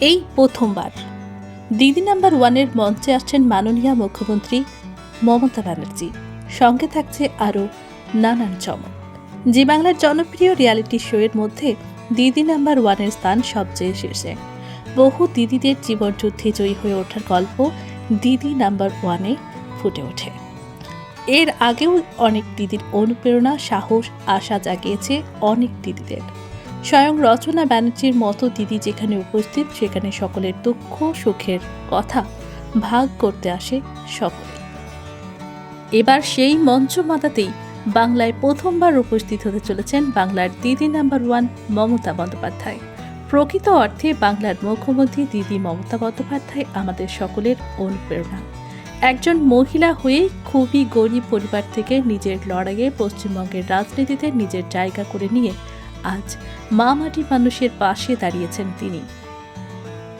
এই প্রথমবার। দিদি নাম্বার ওয়ানের মঞ্চে আসছেন মাননীয় মুখ্যমন্ত্রী মমতা ব্যানার্জি। সঙ্গে থাকছে আরও নানান চমক। জি বাংলার জনপ্রিয় রিয়ালিটি শোয়ের মধ্যে দিদি নাম্বার ওয়ানের স্থান সবচেয়ে শীর্ষে। বহু দিদিদের জীবনযুদ্ধে জয়ী হয়ে ওঠার গল্প দিদি নাম্বার ওয়ানে ফুটে ওঠে। এর আগেও অনেক দিদির অনুপ্রেরণা, সাহস, আশা জাগিয়েছে অনেক দিদিদের। স্বয়ং রচনা ব্যানার্জির মতো দিদি যেখানে উপস্থিত, সেখানে সকলের দুঃখ, সুখের কথা ভাগ করতে আসে সকলে। এবার সেই মঞ্চ মাতাতেই বাংলায় প্রথমবার উপস্থিত হতে চলেছেন বাংলার দিদি নাম্বার ওয়ান মমতা বন্দ্যোপাধ্যায়। প্রকৃত অর্থে বাংলার মুখ্যমন্ত্রী দিদি মমতা বন্দ্যোপাধ্যায় আমাদের সকলের অনুপ্রেরণা। একজন মহিলা হয়েই খুবই গরিব পরিবার থেকে নিজের লড়াইয়ে পশ্চিমবঙ্গের রাজনীতিতে নিজের জায়গা করে নিয়ে আজ মা মাটি মানুষের পাশে দাঁড়িয়েছেন তিনি।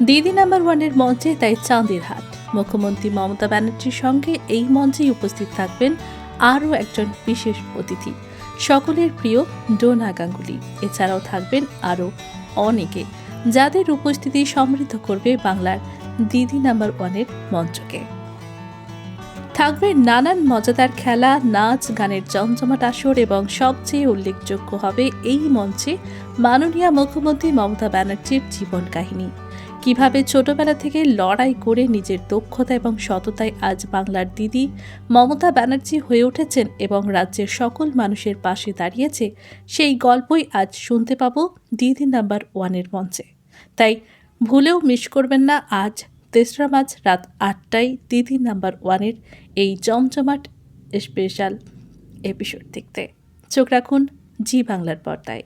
দিদি নাম্বার ওয়ানের মঞ্চে তাই চাঁদের হাট। মুখ্যমন্ত্রী মমতা ব্যানার্জির সঙ্গে এই মঞ্চেই উপস্থিত থাকবেন আরও একজন বিশেষ অতিথি, সকলের প্রিয় ডোনা গাঙ্গুলি। এছাড়াও থাকবেন আরও অনেকে যাদের উপস্থিতি সমৃদ্ধ করবে বাংলার দিদি নাম্বার ওয়ানের মঞ্চকে। থাকবে নানান মজাদার খেলা, নাচ, গানের জমজমাট আসর এবং সবচেয়ে উল্লেখযোগ্য হবে এই মঞ্চে মাননীয় মুখ্যমন্ত্রী মমতা ব্যানার্জির জীবন কাহিনী। কীভাবে ছোটবেলা থেকে লড়াই করে নিজের দক্ষতা এবং সততায় আজ বাংলার দিদি মমতা ব্যানার্জি হয়ে উঠেছেন এবং রাজ্যের সকল মানুষের পাশে দাঁড়িয়েছে, সেই গল্পই আজ শুনতে পাবো দিদি নাম্বার ওয়ানের মঞ্চে। তাই ভুলেও মিস করবেন না, আজ তেসরা মার্চ রাত আটটায় দিদি নাম্বার ওয়ানের এই জমজমাট স্পেশাল এপিসোড দেখতে। চোখ রাখুন জি বাংলার পর্দায়।